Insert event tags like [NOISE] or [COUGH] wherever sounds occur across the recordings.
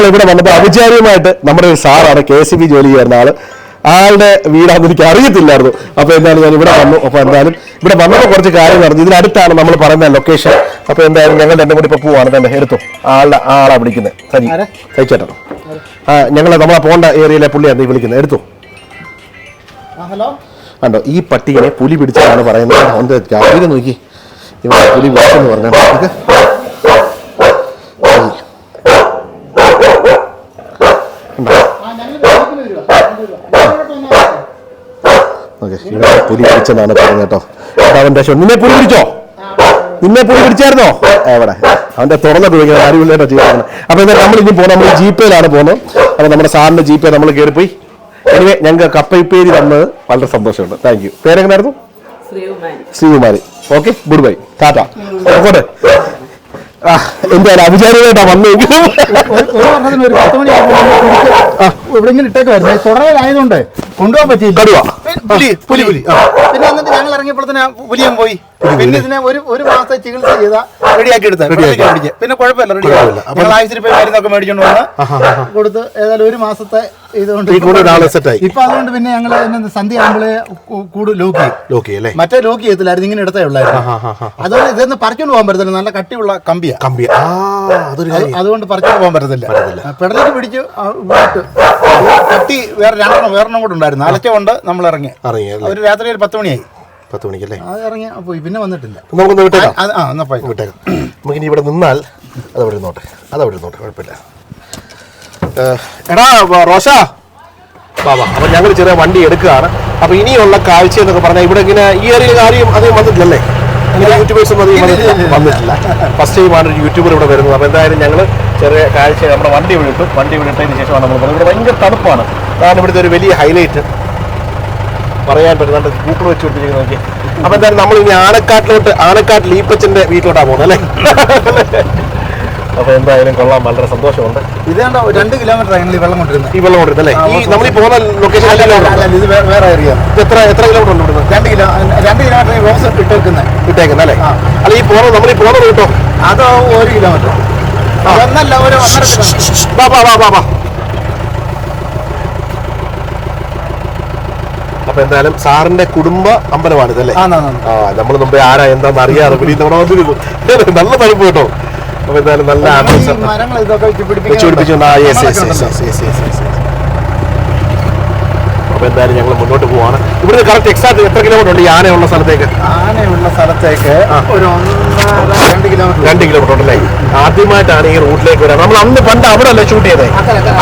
നമ്മൾ ഇവിടെ വന്നപ്പോൾ അവിചാരിയമായിട്ട് നമ്മുടെ ഒരു സാറാണ് കെ സി ബി ജോലി ചെയ്യുന്ന ആൾ. ആളുടെ വീടാണെന്ന് എനിക്ക് അറിയത്തില്ലായിരുന്നു. അപ്പൊ എന്തായാലും ഞാൻ ഇവിടെ വന്നു. അപ്പൊ എന്തായാലും ഇവിടെ വന്നപ്പോൾ കുറച്ച് കാര്യം നടന്നു ഇതിനടുത്താണ് നമ്മൾ പറയുന്ന ലൊക്കേഷൻ അപ്പൊ എന്തായാലും ഞങ്ങൾ രണ്ടും കൂടി ഇപ്പൊ പോവാണ്. തന്നെ എടുത്തു. ആളുടെ ആളാ വിളിക്കുന്നത് സജി തയ്ച്ചേട്ടോ ആ ഞങ്ങൾ നമ്മളെ പോണ്ട ഏരിയയിലെ പുള്ളിയാണ് നീ വിളിക്കുന്നത് എടുത്തു. ഹലോ. കണ്ടോ? ഈ പട്ടിയെ പുലി പിടിച്ചാണ് പറയുന്നത്. രാവിലെ നോക്കി. ഇവിടെ പുലി പിടിച്ചെന്ന് പറഞ്ഞു ഓക്കെ ഇവിടെ പുലി പിടിച്ചെന്നാണ് പറയുന്നത് കേട്ടോ. നിന്നെ പുലി പിടിച്ചോ? നിന്നെ പുലി പിടിച്ചായിരുന്നോ? എവിടെ? അവന്റെ തുറന്നിട്ട് വയ്ക്കുന്നത് ആരുമില്ലേട്ടോ ചെയ്യുന്നത്. അപ്പൊ എന്താ നമ്മൾ ഇനി പോകുന്നത് നമ്മൾ ജീപ്പയിലാണ് പോകുന്നത്. അപ്പൊ നമ്മുടെ സാറിന്റെ ജീപ്പേ നമ്മൾ കയറിപ്പോയി. എനിവേ ഞങ്ങൾക്ക് കപ്പയിപ്പേരി തന്നത് വളരെ സന്തോഷമുണ്ട്. താങ്ക് യു പേരെങ്ങനായിരുന്നു ശ്രീകുമാരി. ഓക്കെ ഗുഡ് ബൈ ടാറ്റ പോട്ടെ എന്തായാലും അവിചാരികമായിട്ടാ ഇവിടെ ഇങ്ങനെ ഇട്ടേക്കുമായിരുന്നു തുടരലായതുകൊണ്ട് കൊണ്ടുപോകാൻ പറ്റിയില്ല. കടുവ. പുലി പുലി പുലി. പിന്നെ എന്നിട്ട് ഞങ്ങൾ ഇറങ്ങിയപ്പോഴത്തേനും പുലിയും പോയി. പിന്നെ ഇതിനെ ഒരു ഒരു മാസത്തെ ചികിത്സ ചെയ്ത റെഡിയാക്കി എടുത്ത പിടിച്ച് പിന്നെ കുഴപ്പമില്ല റെഡിയാവില്ല അപ്പോൾ ആഴ്ചയിൽ പോയി മരുന്നൊക്കെ മേടിച്ചോണ്ട് വന്ന് കൊടുത്ത് ഏതായാലും ഒരു മാസത്തെ ഇതുകൊണ്ട് ഇപ്പൊ അതുകൊണ്ട് പിന്നെ ഞങ്ങൾ സന്ധ്യ ആകുമ്പോഴേ കൂട് ലോക്ക് ലോക്കി അല്ലേ? മറ്റേ ലോക്ക് ചെയ്യത്തില്ലായിരുന്നു ഇങ്ങനെ എടുത്തേ ഉള്ളായിരുന്നു. അതുകൊണ്ട് ഇതൊന്ന് പറിച്ചോണ്ട് പോകാൻ പറ്റത്തില്ല. നല്ല കട്ടിയുള്ള കമ്പിയാ. കമ്പി ആ അതൊരു അത് അതുകൊണ്ട് പറിച്ചോണ്ട് പോകാൻ പറ്റത്തില്ല. പെടലേക്ക് പിടിച്ച് കട്ടി വേറെ രണ്ടെണ്ണം വേറെണ്ണം കൂടെ ഉണ്ടായിരുന്നു. അലച്ച കൊണ്ട് നമ്മൾ ഇറങ്ങി. ഒരു രാത്രി ഒരു പത്ത് മണിയായി. പത്ത് മണിക്കല്ലേ? അത് ഇറങ്ങി. പോയി. പിന്നെ വന്നിട്ടില്ല. നമുക്കൊന്ന് വിട്ടേക്കാം. ആ എന്നാ പോയി. വിട്ടേക്കാം. നമുക്കിനി ഇവിടെ നിന്നാൽ അതവിടെ ഇരുന്നോട്ടെ. അതവിടെ ഇരുന്നോട്ടെ. കുഴപ്പമില്ല. എടാ റോഷ. ബാബാ അപ്പൊ ഞങ്ങൾ ചെറിയ വണ്ടി എടുക്കുകയാണ്. അപ്പൊ ഇനിയുള്ള കാഴ്ച എന്നൊക്കെ പറഞ്ഞാൽ ഇവിടെ ഇങ്ങനെ ഈ ഏരിയയിൽ കാര്യം അധികം വന്നിട്ടില്ലല്ലേ? ഇങ്ങനെ യൂട്യൂബേഴ്സും അധികം വന്നിട്ടില്ല. ഫസ്റ്റ് ടൈമാണ് ഒരു യൂട്യൂബർ ഇവിടെ വരുന്നത്. അപ്പൊ എന്തായാലും ഞങ്ങൾ ചെറിയ കാഴ്ച നമ്മുടെ വണ്ടി വിളിട്ടു വണ്ടി വിളിട്ടതിന് ശേഷമാണ് നമ്മൾ ഇവിടെ ഭയങ്കര തണുപ്പാണ്. അതാണ് ഇവിടുത്തെ ഒരു വലിയ ഹൈലൈറ്റ് പറയാൻ പറ്റുന്നുണ്ട്. ഗൂഗിൾ വെച്ച് പിടിപ്പിച്ചു നോക്കി അപ്പൊ എന്തായാലും നമ്മൾ ഇനി ആനക്കാട്ടിലോട്ട് ആനക്കാട്ടിൽ ഈപ്പച്ചന്റെ വീട്ടിലോട്ടാ പോകുന്നത് അല്ലേ? അപ്പൊ എന്തായാലും കൊള്ളാം. വളരെ സന്തോഷമുണ്ട്. ഇതേണ്ട രണ്ട് കിലോമീറ്റർ ഈ വെള്ളം കൊണ്ടിരുന്നത്. ഈ വെള്ളം കൊണ്ടിരുന്നത് അല്ലേ? ഈ നമ്മൾ ഈ പോകുന്ന ലൊക്കേഷൻ അല്ല ഇത് വേറെ ഏരിയ എത്ര എത്ര കിലോമീറ്റർ ഉണ്ട് ഇവിടുന്ന്? രണ്ട് കിലോ രണ്ട് കിലോമീറ്റർ ഈ റോസ് ഇട്ടേക്കുന്നത് ഇട്ടേക്കുന്നത് അല്ലേ? അല്ല ഈ പോകുന്നത് നമ്മൾ ഈ പോകുന്നത് കേട്ടോ അത് ഒരു കിലോമീറ്റർ. ഒന്നല്ല ഒരു ഒന്നര കിലോമീറ്റർ വാ വാ വാ വാ വാ അപ്പൊ എന്തായാലും സാറിന്റെ കുടുംബ അമ്പലമാണ് ഇതല്ലേ ആ നമ്മൾ മുമ്പേ ആരാ എന്താന്ന് അറിയാതെ നമ്മുടെ വന്നിരുന്നു. [LAUGHS] നല്ല തണുപ്പ് കേട്ടോ. അപ്പൊ എന്തായാലും നല്ല ആംബുലൻസ് അപ്പൊ എന്തായാലും ഞങ്ങൾ മുന്നോട്ട് പോവാണ്. ഇവിടുന്ന് കറക്റ്റ് എക്സാക്ട് എത്ര കിലോമീറ്റർ ഉണ്ട് ഈ ആനയുള്ള സ്ഥലത്തേക്ക്? ആനയുള്ള സ്ഥലത്തേക്ക് ഒരു രണ്ട് കിലോമീറ്റർ രണ്ട് കിലോമീറ്റർ ഉണ്ടല്ലേ ആദ്യമായിട്ടാണ് ഈ റൂട്ടിലേക്ക് വരാം നമ്മൾ അന്ന് പണ്ട് അവിടെ അല്ലേ ഷൂട്ട് ചെയ്തത്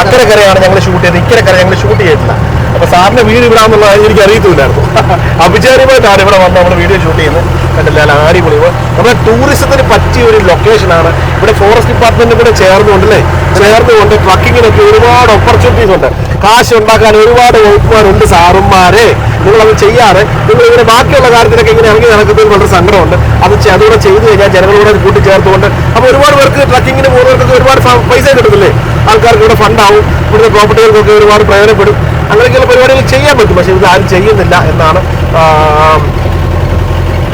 അക്കരക്കരയാണ് അക്കരെ. ഞങ്ങൾ ഷൂട്ട് ചെയ്തത്. ഇക്കരക്കര കര ഞങ്ങൾ ഷൂട്ട് ചെയ്തിട്ടില്ല. അപ്പൊ സാറിന്റെ വീട് ഇവിടെ എനിക്ക് അറിയത്തില്ലായിരുന്നു. [LAUGHS] അഭിചാരിമായിട്ടാണ് ഇവിടെ വന്ന് നമ്മൾ വീഡിയോ ഷൂട്ട് ചെയ്യുന്നത് കണ്ടില്ല? ആരി അടിപൊളി. നമ്മുടെ ടൂറിസത്തിന് പറ്റിയ ഒരു ലൊക്കേഷനാണ് ഇവിടെ ഫോറസ്റ്റ് ഡിപ്പാർട്ട്മെന്റ് കൂടെ ചേർന്നുകൊണ്ടല്ലേ ചേർന്നുകൊണ്ട് ട്രക്കിങ്ങിനൊക്കെ ഒരുപാട് ഓപ്പർച്യൂണിറ്റീസ് ഉണ്ട്. കാശ് ഉണ്ടാക്കാൻ ഒരുപാട് വകുപ്പുമാരുണ്ട് സാറുമാരെ. നിങ്ങളത് ചെയ്യാറ് നിങ്ങൾ ഇങ്ങനെ ബാക്കിയുള്ള കാര്യത്തിലൊക്കെ ഇങ്ങനെ ഇറങ്ങി നടക്കുന്നതിൽ വളരെ സങ്കടമുണ്ട്. അത് അതുകൂടെ ചെയ്തു കഴിഞ്ഞാൽ ജനങ്ങളോട് കൂട്ടിച്ചേർത്തുകൊണ്ട് അപ്പോൾ ഒരുപാട് പേർക്ക് ട്രക്കിങ്ങിന് പോകുന്നവർക്കൊക്കെ ഒരുപാട് പൈസ കിട്ടത്തില്ലേ? ആൾക്കാർക്ക് ഇവിടെ ഫണ്ടാവും ഇവിടുത്തെ പ്രോപ്പർട്ടികൾക്കൊക്കെ ഒരുപാട് പ്രയോജനപ്പെടും. അങ്ങനെയൊക്കെയുള്ള പരിപാടികൾ ചെയ്യാൻ പറ്റും. പക്ഷേ ഇത് ആരും ചെയ്യുന്നില്ല എന്നാണ്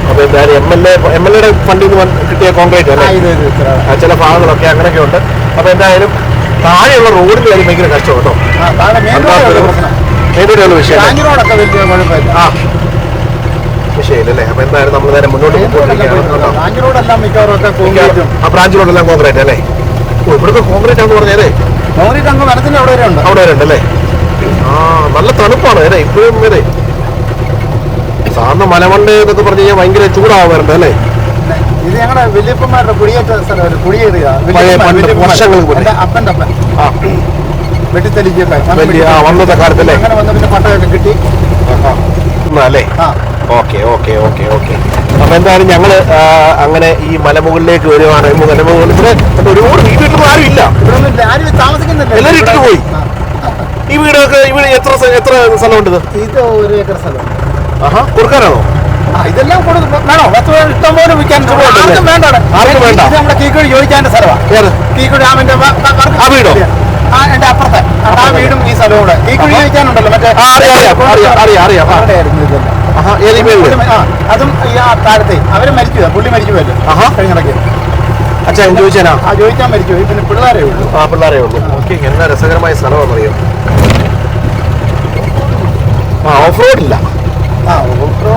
അപ്പോൾ എന്തായാലും M L A M L എയുടെ ഫണ്ടിൽ നിന്ന് കിട്ടിയ കോൺക്രീറ്റ് അല്ലേ. ആ, ചില ഭാഗങ്ങളൊക്കെ അങ്ങനെയൊക്കെ ഉണ്ട്. അപ്പോൾ എന്തായാലും താഴെയുള്ള റോഡിൽ കാര്യം ഭയങ്കര കഷ്ടം കേട്ടോ. ആ, മെയിൻ വിഷയം ആ വിഷയമില്ലല്ലേ? അപ്പോൾ എന്തായാലും നമ്മൾ നേരെ മുന്നോട്ട് മെയിൻ ബ്രാഞ്ച് റോഡെല്ലാം കോൺക്രീറ്റും ആ അല്ലേ? ഇവിടുത്തെ കോൺക്രീറ്റ് ആണെന്ന് പറഞ്ഞാലേ കോൺക്രീറ്റ് അങ്ങ് മരത്തിന്റെ അവിടെ വരെ ഉണ്ട്. അവിടെ വരെ ഉണ്ടല്ലേ? ആ നല്ല തണുപ്പാണ്. അല്ലേ? ഇപ്പോഴും വരെ സാറിന് മലമണ്ട എന്നൊക്കെ പറഞ്ഞു കഴിഞ്ഞാൽ ഭയങ്കര ചൂടാവാറുണ്ട് അല്ലേ? ഇത് ഞങ്ങളുടെ വലിയപ്പന്മാരുടെ കുടിയേറ്റ സ്ഥലം കുടിയേറിയ പഴയ പണ്ട് വർഷങ്ങൾക്ക് മുന്നേ. അപ്പന്റെ അപ്പൻ. ആ. വെട്ടിത്തെളിക്കൊക്കെ വലിയ ആ വന്നത്തെ കാലത്തല്ലേ അങ്ങനെ വന്ന പിന്നെ പട്ടയൊക്കെ കിട്ടി. അല്ലേ? ആ. Okay okay okay okay. അപ്പൊ എന്തായാലും ഞങ്ങൾ അങ്ങനെ ഈ മലമുകളിലേക്ക് വരുവാണ്. മലമുകളിൽ ഇവിടെ ഒരുപാട് വീട്ടിൽ ആരും ഇല്ല. ഇല്ല. ആരും താമസിക്കുന്നില്ല. എല്ലാവരും ഇട്ടിട്ട് പോയി. ഈ വീടൊക്കെ ഇവിടെ എത്ര എത്ര സ്ഥലമുണ്ട് ഇത്? ഒരു ഏക്കർ സ്ഥലം. ആഹാ കൊടുക്കാനാണോ? ഇതെല്ലാം വേണോ? വസ്തു ഇഷ്ടം പോലെ വിൽക്കാൻ ആർക്കും വേണ്ട. ആർക്കും വേണ്ട. നമ്മുടെ ചോദിക്കാന്റെ സ്ഥലമാണ് ആ വീടോ? ആ എന്റെ അപ്പുറത്തെ. വീടും ഈ സ്ഥലവും കൂടെ. ചോദിക്കാനുണ്ടല്ലോ മറ്റേ അതും ഈ ആ താഴത്തെ. അവർ മരിച്ചു പുള്ളി മരിച്ചു പോയല്ലോ ആഹാ. കഴിഞ്ഞിടയ്ക്ക് അച്ഛൻ ചോദിച്ചാനാ? ആ ചോദിക്കാൻ മരിച്ചു പിന്നെ പിള്ളേരെ ഉള്ളൂ. ആ പിള്ളേരെ ഉള്ളൂ. ഓക്കെ എന്നാ രസകരമായ സ്ഥലമാണെന്നറിയോ? ആ ഓഫ് റോഡില്ല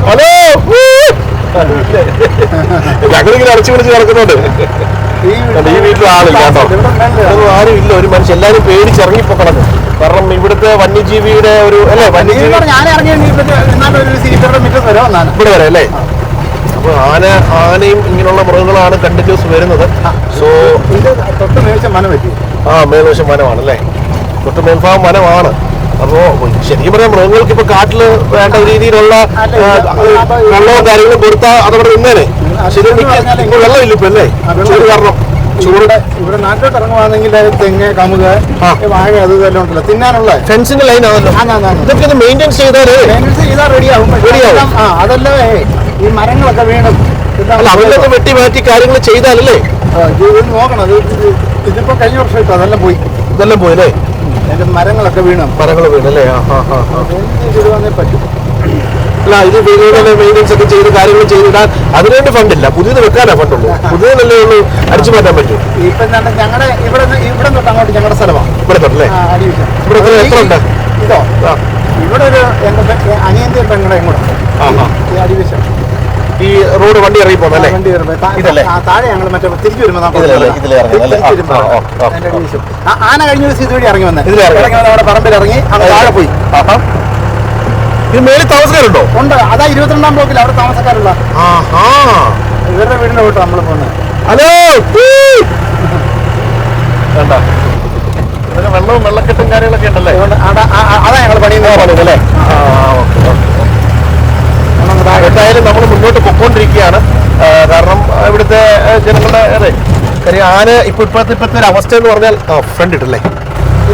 ഹലോ ഞങ്ങളിങ്ങനെ അടച്ചു പിടിച്ച് നടക്കുന്നുണ്ട്. ഈ വീട്ടിൽ ആളില്ല കേട്ടോ. ഇതൊന്നും ആരും ഇല്ല ഒരു മനുഷ്യൻ. എല്ലാവരും പേടിച്ചിറങ്ങിപ്പോ കിടന്നു കാരണം ഇവിടുത്തെ വന്യജീവിയുടെ ഒരു അല്ലേ വന്യജീവി ഇവിടെ വരെ അല്ലേ? അപ്പൊ ആന ആനയും ഇങ്ങനെയുള്ള മൃഗങ്ങളാണ് കണ്ടിന്യൂസ് വരുന്നത്. സോ തൊട്ട് മേടിച്ച മനം പറ്റി ആ മേൽവശം വനമാണ് അല്ലേ? തൊട്ട് മേൽഭാഗം വനമാണ്. അപ്പോ ശരിക്കും പറയാം മൃഗങ്ങൾക്ക് ഇപ്പൊ കാട്ടിൽ വേണ്ട രീതിയിലുള്ള അല്ല, വെള്ളവും കാര്യങ്ങളും കൊടുത്താൽ അതവിടെ നിന്നേനെ. ശരി വെള്ളം ഇല്ല ഇപ്പൊ വെള്ളമില്ല ഇപ്പൊ അല്ലേ ചൂട് കാരണം. ചൂട് ഇവിടെ നാട്ടിലോട്ട് ഇറങ്ങുവാണെങ്കിൽ തെങ്ങ് കമുക് വാഴ അത് ഇതെല്ലാം ഉണ്ടല്ലോ. തിന്നാനുള്ള. ഫെൻസിന്റെ ലൈൻ ആണല്ലോ. ഇതൊക്കെ ഒന്ന് ചെയ്താൽ റെഡിയാവും. റെഡിയാവും. ആ അതല്ലേ ഈ മരങ്ങളൊക്കെ വീണ് അല്ല വെട്ടി മാറ്റി കാര്യങ്ങൾ ചെയ്താലല്ലേ? നോക്കണം. ഇത് ഇത് ഇതിപ്പോ കഴിഞ്ഞ വർഷം ഇട്ടോ അതെല്ലാം പോയി. ഇതെല്ലാം പോയല്ലേ? അതിന്റെ മരങ്ങളൊക്കെ വീണു. മരങ്ങൾ വീണല്ലേ ചെയ്ത് വന്നേ പറ്റും അല്ല ഇത് വീടുകളിലെ മെയിന്റെനൻസ് ഒക്കെ ചെയ്ത് കാര്യങ്ങൾ ചെയ്തിടാൻ അതിനുവേണ്ടി ഫണ്ടില്ല. പുതിയത് വെക്കാനാ ഫണ്ടുള്ളൂ. പുതിയതല്ലേ ഉള്ളൂ. അടിച്ചു മാറ്റാൻ പറ്റും. ഇപ്പൊ ഞങ്ങളുടെ ഇവിടെ ഇവിടെ തൊട്ട് അങ്ങോട്ട് ഞങ്ങളുടെ സ്ഥലമാണ് ഇവിടെ തൊട്ടല്ലേ. ഇവിടെ എത്ര- ഉണ്ട്? ഇതോ? ഇവിടെ ഒരു എന്റെ അനിയന്റെ പെങ്ങളെ കൂടെ ആ. ഈ റോഡ് വണ്ടി ഇറങ്ങി പോകുന്നല്ലേ വണ്ടി ഇതല്ലേ? ആ, താഴെ ഞങ്ങൾ മറ്റേ തിരിച്ചു വരുമ്പോൾ? പോകുന്നത്. അല്ലേ? ആന കഴിഞ്ഞ ദിവസം ഇതുവഴി ഇറങ്ങി വന്നത് ഇതിലേ ഇറങ്ങി. അവിടെ പറമ്പിൽ ഇറങ്ങി താഴെ പോയി. ഇത് മേളിൽ താമസക്കാരുണ്ടോ? ഉണ്ട്. അതാ ഇരുപത്തിരണ്ടാം ബ്ലോക്കിൽ അവിടെ താമസക്കാരുള്ള. ഇവരുടെ വീടിന്റെ വീട്ടോ നമ്മൾ പോകുന്നത്. ഹലോ വേണ്ട. വെള്ളവും വെള്ളക്കെട്ടും കാര്യങ്ങളൊക്കെ ഉണ്ടല്ലേ? അതാ ഞങ്ങൾ പണിയുന്നത്. പണിതല്ലേ ആ ഓക്കെ ഓക്കെ നമ്മളങ്ങ് താഴെ എന്തായാലും നമ്മൾ മുന്നോട്ട് പൊക്കോണ്ടിരിക്കുകയാണ്. കാരണം ഇവിടുത്തെ ജനങ്ങളുടെ അതെ കാര്യം ആന ഇപ്പൊ ഇപ്പോഴത്തെ ഇപ്പോഴത്തെ ഒരു അവസ്ഥ എന്ന് പറഞ്ഞാൽ ആ ഫ്രണ്ട് ഇട്ടല്ലേ?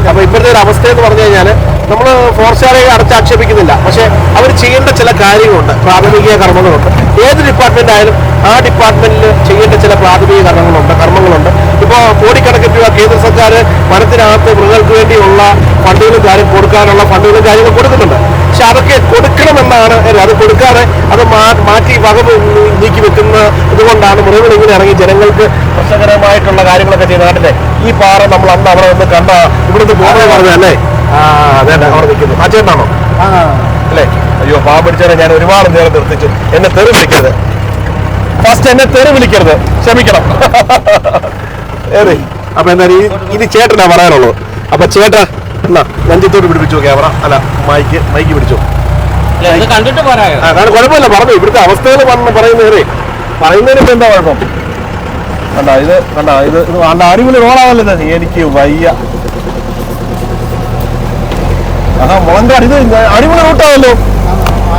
അപ്പൊ ഇപ്പോഴത്തെ ഒരു അവസ്ഥ എന്ന് പറഞ്ഞു കഴിഞ്ഞാൽ നമ്മൾ ഫോറസ്റ്റുകാരെ അടച്ചാക്ഷേപിക്കുന്നില്ല. പക്ഷെ അവർ ചെയ്യേണ്ട ചില കാര്യങ്ങളുണ്ട്. പ്രാഥമിക കർമ്മങ്ങളുണ്ട്. ഏത് ഡിപ്പാർട്ട്മെന്റ് ആയാലും ആ ഡിപ്പാർട്ട്മെന്റിൽ ചെയ്യേണ്ട ചില പ്രാഥമിക കർമ്മങ്ങളുണ്ട് കർമ്മങ്ങളുണ്ട്. ഇപ്പോൾ കോടിക്കണക്കിന് രൂപ കേന്ദ്ര സർക്കാർ വനത്തിനകത്ത് മൃഗങ്ങൾക്ക് വേണ്ടിയുള്ള ഫണ്ടുകളും കാര്യം കൊടുക്കാനുള്ള ഫണ്ടുകളും കാര്യങ്ങളും കൊടുക്കുന്നുണ്ട് പക്ഷെ അതൊക്കെ കൊടുക്കണമെന്നാണ് അത് കൊടുക്കാതെ അത് മാറ്റി വക നീക്കി വെക്കുന്ന ഇതുകൊണ്ടാണ് മൃഗങ്ങൾ ഇങ്ങനെ ഇറങ്ങി ജനങ്ങൾക്ക് പ്രശ്നകരമായിട്ടുള്ള കാര്യങ്ങളൊക്കെ ചെയ്ത് നാട്ടിലെ ഈ പാറ നമ്മൾ അന്ന് അവിടെ നിന്ന് കണ്ട ഇവിടുത്തെ പോകുന്നത് പറഞ്ഞല്ലേ ആ അതെ അവിടെ നിൽക്കുന്നു. ആ ചേട്ടനാണോ? അല്ലേ? അയ്യോ പാ പിടിച്ചാലേ ഞാൻ ഒരുപാട് നേരം നിർത്തിച്ചു. എന്നെ തെറി വിളിക്കരുത്. ഫസ്റ്റ് എന്നെ തെറി വിളിക്കരുത്. ക്ഷമിക്കണം. [LAUGHS] ഏറി അപ്പൊ എന്തായാലും ഇനി ചേട്ടനാ പറയാനുള്ളത്. അപ്പൊ ചേട്ടാ നെഞ്ചത്തോട്ട് പിടിപ്പിച്ചു ക്യാമറ അല്ല മൈക്ക് മൈക്ക് പിടിച്ചു. കണ്ടിട്ട് കാരണം കുഴപ്പമില്ല പറഞ്ഞു. ഇവിടുത്തെ അവസ്ഥകൾ പറഞ്ഞു പറയുന്നേറെ പറയുന്നതിന് ഇപ്പൊ എന്താ കുഴപ്പം? കണ്ട ഇത് കണ്ട ഇത് ഇത് നല്ല അടിപൊളി റോഡാണല്ലോ ഇത്. എനിക്ക് വയ്യ. ആഹാ മുളങ്കാട് ഇത് അടിപൊളി റൂട്ടാവല്ലോ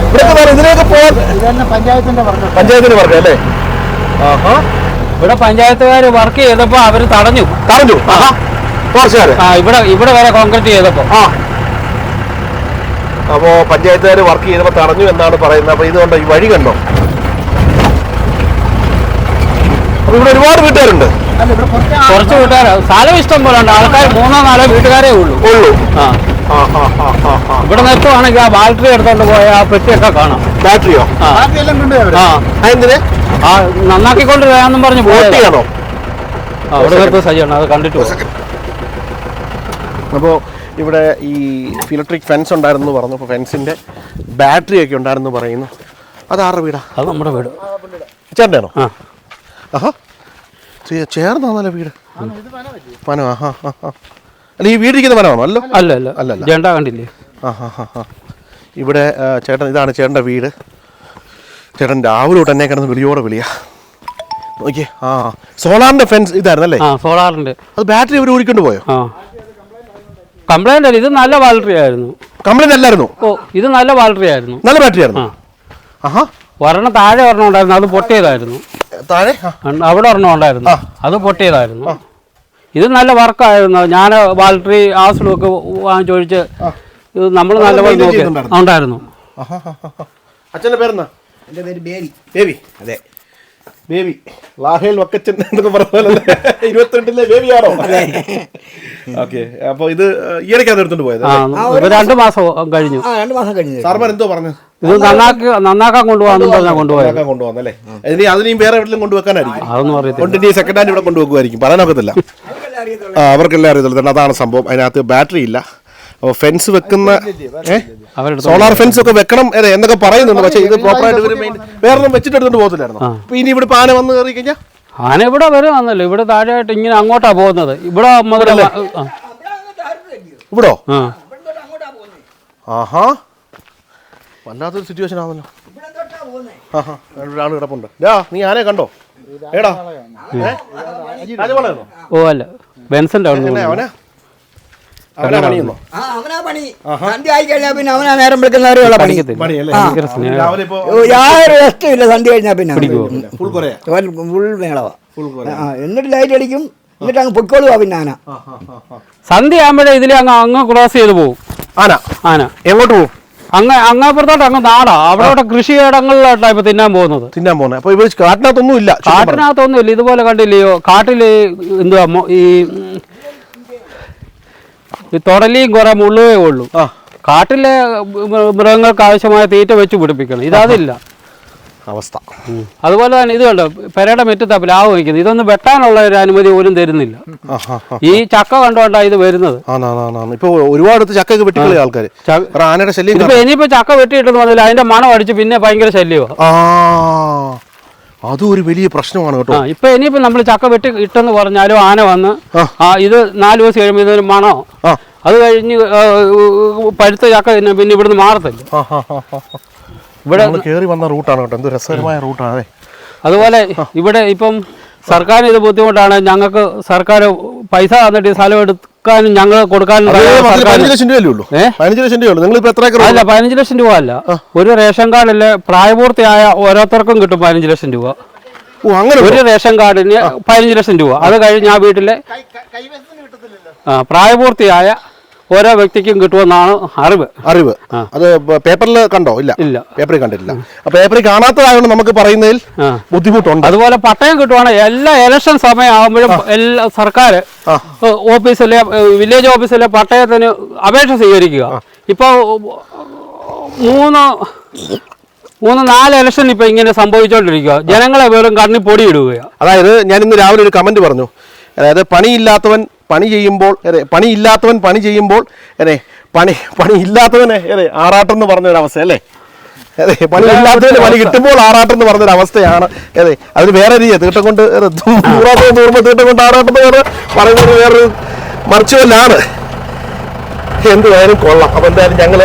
ഇവിടൊക്കെ വേറെ ഇതിലേക്ക് പോകാൻ പഞ്ചായത്തിന്റെ പറഞ്ഞു പഞ്ചായത്തിന് പറഞ്ഞു അല്ലേ? ആഹാ. ഇവിടെ പഞ്ചായത്തുകാർ വർക്ക് ചെയ്തപ്പോ അവർ തടഞ്ഞു. തടഞ്ഞു. ആഹാ. ആ ഇവിടെ ഇവിടെ വരെ കോൺക്രീറ്റ് ചെയ്തപ്പോ. ആ. അപ്പോ പഞ്ചായത്തുകാർ വർക്ക് ചെയ്തപ്പോ തടഞ്ഞു എന്നാണ് പറയുന്നത്. അപ്പൊ ഇത് കണ്ടോ ഈ വഴി കണ്ടോ? അപ്പൊ ഇവിടെ ഒരുപാട് വീട്ടുകാരുണ്ട്. കുറച്ച് വീട്ടുകാർ സ്ഥലം ഇഷ്ടം പോലെ ഉണ്ട്. ആൾക്കാർ മൂന്നോ നാലോ വീട്ടുകാരേ ഉള്ളൂ. ഉള്ളൂ. ആ. ആ ആ ആ ആ ആ. ഇവിടെ നിർത്തുവാണെങ്കിൽ ആ ബാറ്ററി എടുത്തോണ്ട് പോയ ആ പെട്ടിയൊക്കെ കാണാം. ബാറ്ററിയോ? ആ. ആ. നന്നാക്കിക്കൊണ്ട് വരാന്നും പറഞ്ഞു ആ, അവിടെ നിർത്തുന്ന സജ്ജമാണ് അത് കണ്ടിട്ട് പോ. അപ്പോൾ ഇവിടെ ഈ ഇലക്ട്രിക് ഫെൻസ് ഉണ്ടായിരുന്നു പറഞ്ഞു. അപ്പോൾ ഫെൻസിന്റെ ബാറ്ററി ഒക്കെ ഉണ്ടായിരുന്നു പറയുന്നു. അത് ആരുടെ വീടാ? അത് നമ്മുടെ വീട്. ചേട്ടനാണോ ആഹാ. ചേർന്നാണല്ലോ വീട്? മനോ ആഹാ അല്ല ഈ വീടിരിക്കുന്ന പനമാണോ? അല്ലോ. അല്ല അല്ല. അല്ല, അല്ല. ചേട്ടാ കണ്ടില്ലേ? ആ ഹാ ഇവിടെ ചേട്ടൻ ഇതാണ് ചേട്ടന്റെ വീട്. ചേട്ടൻ രാവിലെ തൊട്ട് എന്നെ കിടന്ന് വിളിയോടെ വിളിയാ. നോക്കിയേ ആ സോളാറിന്റെ ഫെൻസ് ഇതായിരുന്നല്ലേ? സോളാറിന്റെ അത് ബാറ്ററി ഇവർ ഊരിക്കൊണ്ട് പോയോ? കംപ്ലൈന്റ് അല്ല ഇത് നല്ല ബാറ്ററി ആയിരുന്നു. കംപ്ലൈന്റ് അല്ലായിരുന്നു? ഓ ഇത് നല്ല ബാറ്ററി ആയിരുന്നു. നല്ല ബാറ്ററി ആയിരുന്നു? ആഹാ. ഒരെണ്ണം താഴെ ഒരെണ്ണം ഉണ്ടായിരുന്നു അത് പൊട്ടിയതായിരുന്നു. താഴെ? അവിടെ ഒരെണ്ണം ഉണ്ടായിരുന്നു. അത് പൊട്ടിയതായിരുന്നു. ഇത് നല്ല വർക്കായിരുന്നു ഞാൻ ബാറ്ററി വാങ്ങി ചോദിച്ച് ഇത് നമ്മൾ നല്ല നല്ലപോലെ നോക്കി. ഉണ്ടായിരുന്നു. അച്ഛന്റെ പേരെന്നാ എന്റെ പേര് ബേബി. ബേബി. അതെ. ബേബി ലാഹേൽ വക്കച്ചൻ എന്നൊക്കെ പറഞ്ഞ ഇരുപത്തിരണ്ടിലെ ബേബിയാണോ? ഓക്കെ അപ്പൊ ഇത് ഈയിടയ്ക്കാണ് എടുത്തോണ്ട് പോയത് രണ്ടു മാസം കഴിഞ്ഞു. രണ്ടു മാസം കഴിഞ്ഞു. സാർമാർ എന്തോ പറഞ്ഞു? ഇത് നന്നാക്കി നന്നാക്കാൻ കൊണ്ടുപോകാന്നും പറഞ്ഞാൽ കൊണ്ടുപോയത്. ഉണ്ടാക്കാൻ കൊണ്ടുപോകുന്നല്ലേ ഇനി അതിനെയും വേറെ എവിടെയും കൊണ്ടുവെക്കാനായിരിക്കും. അതൊന്നും അറിയത്തില്ല. സെക്കൻഡ് ഹാൻഡ് ഇവിടെ കൊണ്ടുവെക്കുമായിരിക്കും. പറയാനൊക്കത്തില്ല. അവർക്കെല്ലാം അറിയത്തില്ല അതാണ് സംഭവം. അതിനകത്ത് ബാറ്ററി ഇല്ല. അപ്പോൾ ഫെൻസ് വെക്കുന്ന സോളാർ ഫെൻസ് ഒക്കെ വെക്കണം അതെ എന്നൊക്കെ പറയുന്നുണ്ട്. പക്ഷേ ഇത് പ്രോപ്പറായിട്ട് ഇവർ വേറെ ഒന്നും വെച്ചിട്ട് എടുത്തോണ്ട് പോകത്തില്ലായിരുന്നു? അപ്പൊ ഇനി ഇവിടെ പാന വന്ന് കയറി കഴിഞ്ഞാൽ ആന ഇവിടെ വരുവാന്നല്ലോ. ഇവിടെ താഴെയായിട്ട് ഇങ്ങനെ അങ്ങോട്ടാ പോകുന്നത്. ഇവിടെ മുതലല്ലേ. ഇവിടോ? ആഹാ. വല്ലാത്തൊരു സിറ്റുവേഷൻ ആണല്ലോ. ആഹാ. ഒരാൾ കിടപ്പുണ്ട്. ഡാ നീ ആനെ കണ്ടോ? ഏടാ? ഓ അല്ല. ബെൻസന്റെ അവിടെ അവനാ? അവനാ പണി സന്ധ്യ ആയി കഴിഞ്ഞാൽ പിന്നെ അവനാ നേരം വിളിക്കുന്നവരെയുള്ള പണി. യാതൊരു സന്ധ്യ കഴിഞ്ഞാൽ പിന്നെ. ഫുൾ കുറയാ. ഫുൾ മേളവാ. ഫുൾ കുറ എന്നിട്ട് ലൈറ്റ് അടിക്കും. എന്നിട്ട് അങ്ങ് പൊക്കോളുവാ പിന്നെ ആന. സന്ധ്യ ആകുമ്പോഴേ അങ്ങ് അങ്ങ് ക്രോസ് ചെയ്ത് പോകും ആന. ആന. എങ്ങോട്ട് പോകും അങ്ങ് അങ്ങാപ്പുറത്തോട്ട് അങ്ങ് നാടാ. അവിടെ കൃഷിയിടങ്ങളിലോട്ടാ ഇപ്പൊ തിന്നാൻ പോകുന്നത്. തിന്നാൻ പോകുന്നത്. അപ്പൊ ഇവർ കാട്ടിനകത്തൊന്നും ഇല്ല ചുമ്മാ പറഞ്ഞു. ഇതുപോലെ കണ്ടില്ലയോ? കാട്ടിൽ എന്തുവാ? ഈ ഈ തൊടലിയും കുറെ മുള്ളുവേ ഉള്ളൂ. കാട്ടിലെ മൃഗങ്ങൾക്ക് ആവശ്യമായ തീറ്റ വെച്ച് പിടിപ്പിക്കണം. ഇതതില്ല. അവസ്ഥ. അതുപോലെ തന്നെ ഇത് കണ്ടോ? പെരയുടെ മുറ്റത്താ പ്ലാവ് വയ്ക്കുന്നത് ഇതൊന്നും വെട്ടാനുള്ള ഒരു അനുമതി പോലും തരുന്നില്ല. ഈ ചക്ക കണ്ടോണ്ടാ ഇത് വരുന്നത്. ഇപ്പൊ ഒരുപാട് വെട്ടിക്കളി ആൾക്കാർ ആനയുടെ ശല്യം ഇനിയിപ്പോ ചക്ക വെട്ടിയിട്ടെന്ന് പറഞ്ഞാൽ അതിന്റെ മണം അടിച്ച് പിന്നെ ഭയങ്കര ശല്യമാണ് അതും ഒരു വലിയ പ്രശ്നമാണ് കേട്ടോ. ഇപ്പൊ ഇനിയിപ്പോ നമ്മൾ ചക്ക വെട്ടി ഇട്ടെന്ന് പറഞ്ഞാലും ആന വന്ന് ഇത് നാല് ദിവസം കഴിയുമ്പോൾ ഇതൊരു മണോ? അത് കഴിഞ്ഞ് പഴുത്ത ചക്ക പിന്നെ ഇവിടുന്ന് മാറത്തില്ല. ഇവിടെ കയറി കേറി വന്ന റൂട്ടാണ് കേട്ടോ. എന്ത് രസകരമായ റൂട്ടാണ് അതെ അതുപോലെ ഇവിടെ ഇപ്പം സർക്കാരിന് ഇത് ബുദ്ധിമുട്ടാണ്. ഞങ്ങൾക്ക് സർക്കാർ പൈസ തന്നിട്ട് ഈ സ്ഥലം എടുക്കാനും ഞങ്ങൾ കൊടുക്കാനും പതിനഞ്ച് ലക്ഷം രൂപയല്ലേ ഉള്ളൂ? പതിനഞ്ച് ലക്ഷം രൂപയുള്ളൂ നിങ്ങൾ ഇപ്പൊ എത്ര ഏക്കർ അല്ല പതിനഞ്ച് ലക്ഷം രൂപ അല്ല. ഒരു റേഷൻ കാർഡിൽ പ്രായപൂർത്തിയായ ഓരോരുത്തർക്കും കിട്ടും പതിനഞ്ച് ലക്ഷം രൂപ. ഓ അങ്ങനെ ഒരു റേഷൻ കാർഡിന് പതിനഞ്ച് ലക്ഷം രൂപ. അത് കഴിഞ്ഞ് ആ വീട്ടിലെ കൈവശത്തിന് കിട്ടത്തില്ലല്ലോ. ആ, പ്രായപൂർത്തിയായ ഓരോ വ്യക്തിക്കും കിട്ടുമെന്നാണ് അറിവ്. അറിവ്. അത് പേപ്പറിൽ കണ്ടോ? ഇല്ല. ഇല്ല. പേപ്പറിൽ കണ്ടിട്ടില്ല. പേപ്പറിൽ കാണാത്തതായതുകൊണ്ട് നമുക്ക് പറയുന്നതിൽ. ബുദ്ധിമുട്ടുണ്ട്. അതുപോലെ പട്ടയം കിട്ടുവാണെങ്കിൽ എല്ലാ ഇലക്ഷൻ സമയമാകുമ്പോഴും എല്ലാ സർക്കാർ. ഓഫീസിലെ വില്ലേജ് ഓഫീസിലെ പട്ടയത്തിന് അപേക്ഷ സ്വീകരിക്കുക. ഇപ്പോൾ മൂന്ന് മൂന്ന് നാല് ഇലക്ഷൻ ഇപ്പൊ ഇങ്ങനെ സംഭവിച്ചുകൊണ്ടിരിക്കുക ജനങ്ങളെ വെറും കണ്ണി പൊടിയിടുകയാണ് അതായത് ഞാൻ ഇന്ന് രാവിലെ ഒരു കമന്റ് പറഞ്ഞു. അതായത് പണിയില്ലാത്തവൻ പണി ചെയ്യുമ്പോൾ അതെ പണിയില്ലാത്തവൻ പണി ചെയ്യുമ്പോൾ അതെ പണി പണി ഇല്ലാത്തവനെ അതെ ആറാട്ടം എന്ന് പറഞ്ഞൊരവസ്ഥ അല്ലേ? അതെ പണി ഇല്ലാത്തവന് പണി കിട്ടുമ്പോൾ ആറാട്ടം എന്ന് പറഞ്ഞൊരു അവസ്ഥയാണ് അതെ അതിന് വേറെ രീതി തീട്ടം കൊണ്ട് നൂറാട്ടം നൂറുമ്പോൾ തീട്ടം കൊണ്ട് ആറാട്ടം എന്ന് പറഞ്ഞ് പറയുന്നത് വേറൊരു മറിച്ചുകൊല്ലാണ് എന്തുവായാലും കൊള്ളാം. അപ്പം എന്തായാലും ഞങ്ങൾ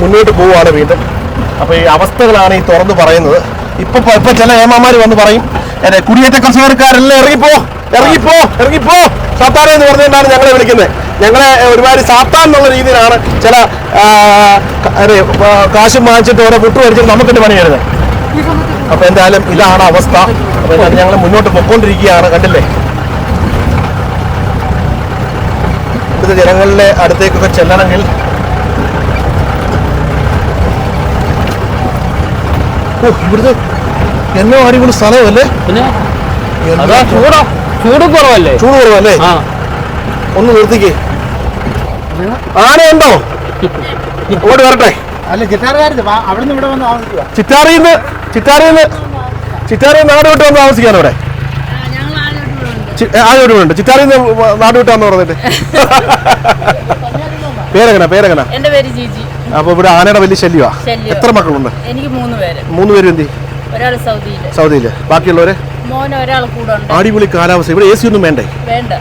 മുന്നോട്ട് പോവുകയാണ് വീണ്ടും. അപ്പോൾ ഈ അവസ്ഥകളാണ് ഈ തുറന്നു പറയുന്നത്. ഇപ്പം ഇപ്പം ചില ഏമാമാർ വന്ന് പറയും. അതെ കുടിയേറ്റ കർഷകർക്കാരെല്ലാം ഇറങ്ങിപ്പോ. ഇറങ്ങിപ്പോ ഇറങ്ങിപ്പോ. സാത്താനെ എന്ന് പറഞ്ഞുകൊണ്ടാണ് ഞങ്ങളെ വിളിക്കുന്നത്. ഞങ്ങളെ ഒരുപാട് ഒരുമാതിരി സാത്താൻ എന്നുള്ള രീതിയിലാണ് ചില കാശും വാങ്ങിച്ചിട്ട് ഓരോ മുട്ട് മേടിച്ചിട്ട് നമുക്കിട്ട് പണി വരുന്നത് അപ്പൊ എന്തായാലും ഇതാണ് അവസ്ഥ. അപ്പൊ ഞങ്ങൾ മുന്നോട്ട് പൊക്കോണ്ടിരിക്കുകയാണ് കണ്ടില്ലേ? ഇവിടുത്തെ ജനങ്ങളുടെ അടുത്തേക്കൊക്കെ ചെല്ലണമെങ്കിൽ ഓ ഇവിടുത്തെ എന്നോ ആരെങ്കിലും സ്ഥലമല്ലേ? പിന്നെ? ചൂടോ? ചൂട് കുറവല്ലേ? ചൂട് കുറവല്ലേ? ഒന്ന് നിർത്തിക്കേ. ആനയുണ്ടോ ഇങ്ങോട്ട് വരട്ടെ. അല്ല നിന്ന് ഇവിടെ വന്ന് ചിറ്റാറിന്ന് ചിറ്റാറിന്ന് നാട് വിട്ട് വന്ന് താമസിക്കാൻ അവിടെ ആദ്യം ഉണ്ട്? ചിറ്റാറിന്ന് നാട് വിട്ടാന്ന് പറഞ്ഞിട്ട്. പേരെങ്ങനെ പേരെങ്ങനെ. എന്റെ പേര് ജിജി. അപ്പൊ ഇവിടെ ആനയുടെ വലിയ ശല്യമാ എത്ര മക്കളുണ്ട്? എനിക്ക് മൂന്ന് പേര്. മൂന്ന് പേര് എന്തി? ഒരാൾ സൗദിയിൽ. ബാക്കിയുള്ളവരെ? മോൻ ഒരാൾ കൂടെ ഉണ്ട്. അടിപൊളി കാലാവസ്ഥ. ഇവിടെ എ സി ഒന്നും വേണ്ടേ? വേണ്ട.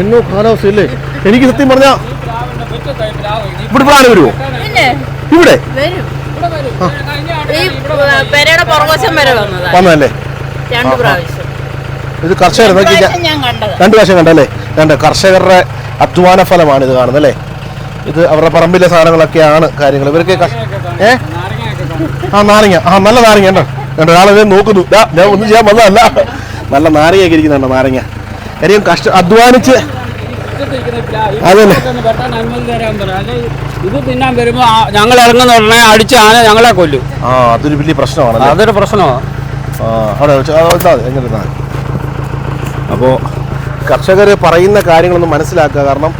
എന്നോ കാലാവസ്ഥ ഇല്ലേ എനിക്ക് സത്യം പറഞ്ഞ ഇവിടെ ആന വരുമോ ഇവിടെ? പ്രാവശ്യം. ഇത് കർഷകർ നോക്കി ഞാൻ കണ്ടത്. രണ്ടു പ്രാവശ്യം കണ്ടല്ലേ രണ്ട് കർഷകരുടെ അധ്വാന ഫലമാണ് ഇത് കാണുന്നത് അല്ലേ? ഇത് അവരുടെ പറമ്പിലെ സാധനങ്ങളൊക്കെയാണ് കാര്യങ്ങൾ. ഇവർക്ക് ഏ? ആ നാരങ്ങ. ആ നല്ല നാരങ്ങ ഉണ്ടോ? കണ്ടോ ഒരാളെ നോക്കുന്നു. ഞാൻ ഒന്നും ചെയ്യാൻ വന്നതല്ല. നല്ല നാരങ്ങയൊക്കെ ഇരിക്കുന്നുണ്ട് നാരങ്ങ. കാര്യം കഷ്ട അധ്വാനിച്ച്. അതന്നെ. ഇത് തിന്നാൻ വരുമ്പോ ഞങ്ങൾ ഇറങ്ങുന്ന ഉടനെ അടിച്ച് ആന ഞങ്ങളെ കൊല്ലും ആ അതൊരു വലിയ പ്രശ്നമാണ് അതൊരു പ്രശ്നമാണ് എങ്ങനെ അപ്പോൾ കർഷകർ പറയുന്ന കാര്യങ്ങളൊന്നും മനസ്സിലാക്കുക. കാരണം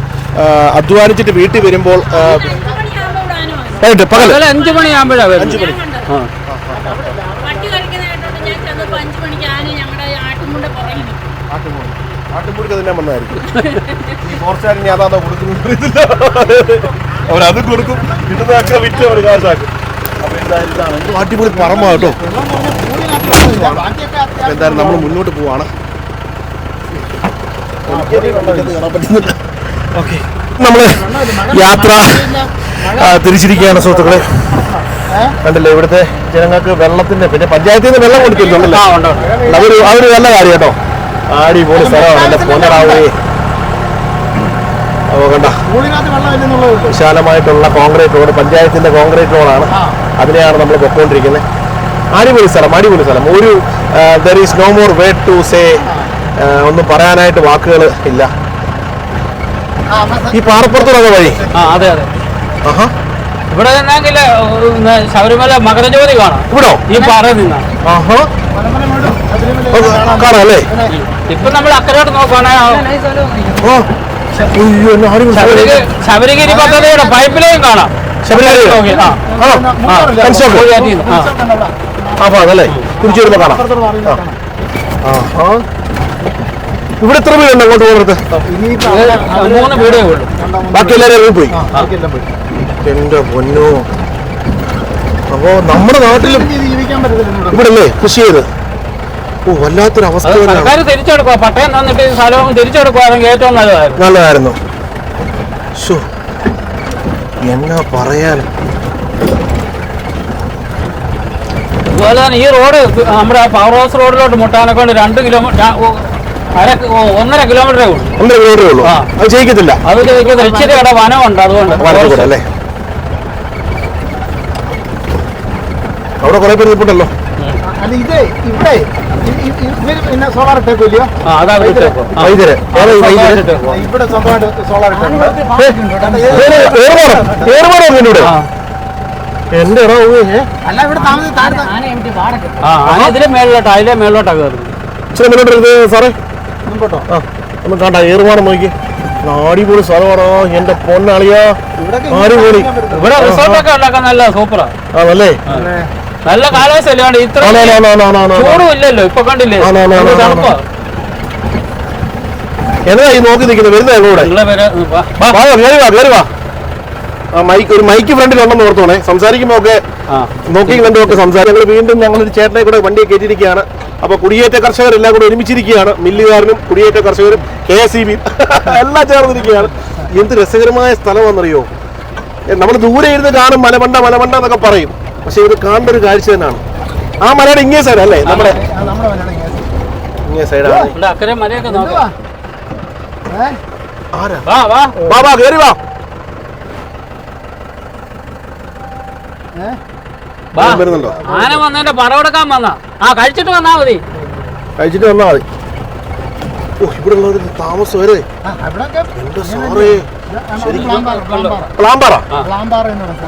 അധ്വാനിച്ചിട്ട് വീട്ടിൽ വരുമ്പോൾ അഞ്ചു മണിയാകുമ്പോഴാണ് അഞ്ചു മണി. ആ പട്ടി കളിക്കുന്ന കേട്ടോണ്ട് ഞാൻ ചെന്നപ്പോ അഞ്ചു മണിക്ക് ആന ഞങ്ങളുടെ ആട്ടുമുണ്ട പുറകിൽ നിൽക്കും ആട്ടുമുടുക്ക് തന്നെ വന്നായിരിക്കും ഈ ഫോർച്ചാരിന് അതാണോ കൊടുക്കുന്നത് അവരത് കൊടുക്കും. കിട്ടുന്നതൊക്കെ വിറ്റ് അവർ കാശാക്കും. അപ്പോൾ എന്തായാലും ഇതാണ്. അടിപൊളി പറമ്പാ കേട്ടോ. എന്തായാലും നമ്മൾ മുന്നോട്ട് പോവാണ്. ഓക്കെ. നമ്മൾ യാത്ര തിരിച്ചിരിക്കുകയാണ് സുഹൃത്തുക്കളെ. കണ്ടില്ലേ ഇവിടുത്തെ ജനങ്ങൾക്ക് വെള്ളത്തിന്റെ പിന്നെ പഞ്ചായത്തിൽ നിന്ന് വെള്ളം കൊടുക്കുന്നുണ്ടല്ലോ. അതൊരു അതൊരു നല്ല കാര്യം കേട്ടോ. അടിപൊളി സ്ഥലമാണ്. എന്റെ പൊന്നടാവേ അപ്പോൾ കണ്ട? വിശാലമായിട്ടുള്ള കോൺക്രീറ്റ് റോഡ് പഞ്ചായത്തിന്റെ കോൺക്രീറ്റ് റോഡാണ് അതിനെയാണ് നമ്മൾ പൊക്കോണ്ടിരിക്കുന്നത് അടിപൊളി സ്ഥലം അടിപൊളി സ്ഥലം. ഒരു there is no more way to say ഒന്നും പറയാനായിട്ട് വാക്കുകൾ ഇല്ല. ഈ പാറപ്പുറത്തുള്ള വഴി? അതെ അതെ. ആഹാ. ഇവിടെ നിന്നെങ്കിൽ ശബരിമല മകരജ്യോതി കാണാം. ഇവിടോ? ഈ പാറ നിന്നാ ആഹാ. കാണാം. അല്ലേ? ഇപ്പൊ നമ്മൾ അക്കരോട്ട് നോക്കുകയാണെങ്കിൽ. ശബരിഗിരി പദ്ധതിയുടെ പൈപ്പ് ലൈൻ കാണാം. ശബരിഗിരി തിരിച്ചു വരുമ്പോ കാണാം. ഇവിടെ എത്ര വീടുണ്ട് അങ്ങോട്ട് പോകുന്നത് മൂന്ന് വീടേ ഉള്ളൂ. ബാക്കി എല്ലാവരും പോയി. എന്റെ പൊന്നോ. അപ്പോ നമ്മുടെ നാട്ടിലും ഇവിടെ. അല്ലേ കൃഷി ചെയ്ത് വല്ലാത്തൊരു അവസ്ഥ അത് തന്നെയാണ്. സർക്കാർ തിരിച്ചെടുക്കുക പട്ടയം തന്നിട്ട് ഈ സ്ഥലവും തിരിച്ചെടുക്കുവാണെങ്കിൽ ഏറ്റവും നല്ലതായിരുന്നു. എന്നാ പറയാൻ? അതുപോലെ തന്നെ ഈ റോഡ് നമ്മുടെ പവർ ഹൗസ് റോഡിലോട്ട് മുട്ടാനെ കൊണ്ട് രണ്ട് കിലോമീറ്റർ അര ഒന്നര കിലോമീറ്ററേ ഉള്ളൂ. ഒന്നര കിലോമീറ്ററേ ഉള്ളൂ. അത് ജയിക്കത്തില്ല. അത് ഇച്ചിരി ഇവിടെ വനമുണ്ട്. അതുകൊണ്ട് അല്ലേ? അവിടെ കുറെ പേര് നിൽപ്പുണ്ടല്ലോ. അല്ല ഇത് ഇവിടെ പിന്നെ സോളാർ ഏതാ ഈ ഇവിടെ സ്വന്തമായിട്ട് സോളാർ ആ. എന്റെ അല്ല ഇവിടെ താമസി ഇതിലെ മേളിലോട്ട് അതിലെ മേളിലോട്ടാ കയറുന്നത്. ഇച്ചിരി മുന്നോട്ട് സാറേ. മുമ്പോട്ടോ? ആ ഒന്ന് കണ്ട ഏറുമാടം നോക്കി. അടിപൊളി സ്ഥലമാണോ എന്റെ പൊന്നാളിയാ. അടിപൊളി. ഇവിടെ റിസോർട്ടൊക്കെ ഉണ്ടാക്കാൻ നല്ല സൂപ്പറാ. ആണല്ലേ? നല്ല കാലാവസ്ഥ അല്ലാണ്ട് ഇത്ര ചൂടും ഇല്ലല്ലോ ഇപ്പൊ കണ്ടില്ലേ? തണുപ്പാ. എന്നതാ ഈ നോക്കി നിൽക്കുന്നത്? വരുന്നേ കൂടെ കയറി വാ ആ മൈക്ക് ഒരു മൈക്ക് ഫ്രണ്ടിൽ ഉണ്ടെന്ന് ഓർത്തോണേ. സംസാരിക്കുമ്പോ ഒക്കെ നോക്കി കണ്ടും ഒക്കെ സംസാരിക്കും. ഞങ്ങൾ വീണ്ടും ഞങ്ങളൊരു ചേട്ടനെ കൂടെ വണ്ടി കയറ്റിയിരിക്കുകയാണ്. അപ്പൊ കുടിയേറ്റ കർഷകരെല്ലാം കൂടെ ഒരുമിച്ചിരിക്കുകയാണ്. മില്ലുകാരനും കുടിയേറ്റ കർഷകരും കെ എസ് ഇ [LAUGHS] എല്ലാം ചേർന്നിരിക്കുകയാണ്. എന്ത് രസകരമായ സ്ഥലമാണെന്നറിയോ? നമ്മൾ ദൂരെ ഇരുന്ന് കാണും മലമണ്ട മലമണ്ട എന്നൊക്കെ പറയും. പക്ഷെ ഇത് കാണേണ്ട ഒരു കാഴ്ച തന്നെയാണ്. ആ മലയുടെ ഇങ്ങേ സൈഡ് അല്ലേ? നമ്മുടെ ഇങ്ങേ സൈഡാണ്? നോക്കാം. വാ വരുന്നുണ്ടോ? ആന പറവെടുക്കാൻ വന്നാ. ആ കഴിച്ചിട്ട് വന്നാ മതി. കഴിച്ചിട്ട് വന്നാ മതി. ഓ ഇവിടെ താമസം വരെ ആ, ഇവിടൊക്കെ എന്റെ സാറേ? പ്ലാമ്പാറ,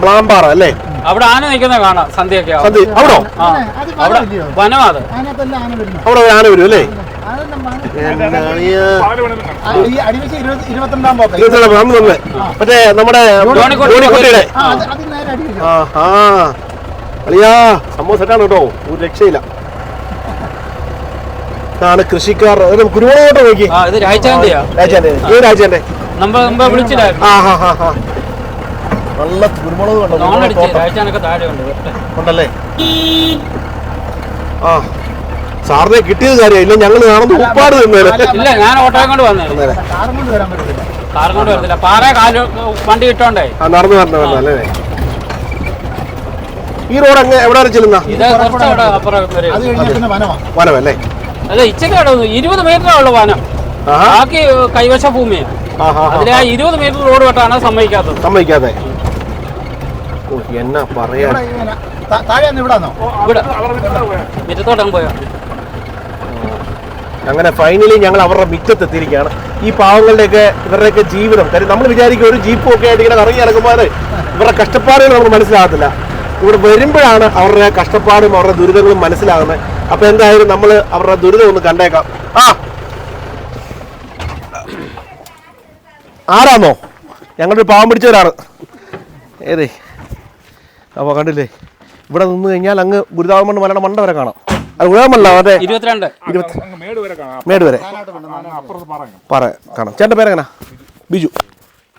പ്ലാമ്പാറ. അല്ലേ? അവിടെ ആന നിൽക്കുന്ന കാണാം സന്ധ്യയൊക്കെ ആവും. അവിടോ? അവിടെ വനമില്ലയോ? വനം അത്. അതിനകത്തെല്ലാം ആന അവിടെ ഒരു ആന വരും അല്ലേ. മറ്റേ നമ്മുടെ ജോണിക്കുട്ടിയുടെ. ആഹാ. അളിയാ സംഭവം സെറ്റാണ് കേട്ടോ. ഒരു രക്ഷയില്ല. ഇതാണ് കൃഷിക്കാർ. ഗുരുവായൂർ നോക്കി. ആ ഇത് രാജാന്തിയാ രാജാന്റെ. ഏത് രാജാന്റെ? നല്ല കുരുമുളക് ഉണ്ടല്ലേ? ആ. സാറിനെ കിട്ടിയത് കാര്യമില്ല. ഇല്ല ഞങ്ങൾ കാണുന്ന ഉപ്പാട് ഇല്ല ഞാൻ ഓട്ടോയും കൊണ്ട് വന്നേ കാറും കൊണ്ട് വരത്തില്ല. പാറ കാൽ വണ്ടി ഇട്ടോണ്ടേ. ആ നടന്നു നടന്നു ഈ റോഡ് അങ്ങ് എവിടെ വരെ ചെല്ലുന്ന? അത് വനമല്ലേ? അല്ല ഇച്ചിരി അവിടെ ഇരുപത് മീറ്ററേ ഉള്ളു വനം. ബാക്കി കൈവശ ഭൂമിയാണ് അതിലെ ആ ഇരുപത് മീറ്റർ റോഡ് വെട്ടാണ് സമ്മതിക്കാത്തത്. സമ്മതിക്കാതെ. ഓ എന്നാ പറയാ മിറ്റത്തോട്ടം പോയോ? അങ്ങനെ ഫൈനലി ഞങ്ങൾ അവരുടെ മിറ്റത്ത് എത്തിയിരിക്കുകയാണ് ഈ പാവങ്ങളുടെയൊക്കെ ഇവരുടെയൊക്കെ ജീവിതം. കാര്യം നമ്മൾ വിചാരിക്കും ഒരു ജീപ്പും ഒക്കെ ആയിട്ട് ഇങ്ങനെ ഇറങ്ങി ഇറങ്ങുമ്പോൾ ഇവരുടെ കഷ്ടപ്പാടുകൾ നമുക്ക് മനസ്സിലാകത്തില്ല. ഇവിടെ വരുമ്പോഴാണ് അവരുടെ കഷ്ടപ്പാടും അവരുടെ ദുരിതങ്ങളും മനസ്സിലാകുന്നത്. അപ്പൊ എന്തായാലും നമ്മൾ അവരുടെ ദുരിതം ഒന്ന് കണ്ടേക്കാം. ആ ആരാന്നോ? ഞങ്ങളൊരു പാവം പിടിച്ചവരാണ്. ഏതേ? അപ്പോൾ കണ്ടില്ലേ? ഇവിടെ നിന്ന് കഴിഞ്ഞാൽ അങ്ങ് ഗുരുതാവമണ്ണ് മലയുടെ മണ്ട വരെ കാണാം. അത് ഗുരുതാവമല്ല മറ്റേ ഇരുപത്തിരണ്ട്. മേട് വരെ പറ കാണാം. ചേട്ടന്റെ പേരെങ്ങനാ? ബിജു.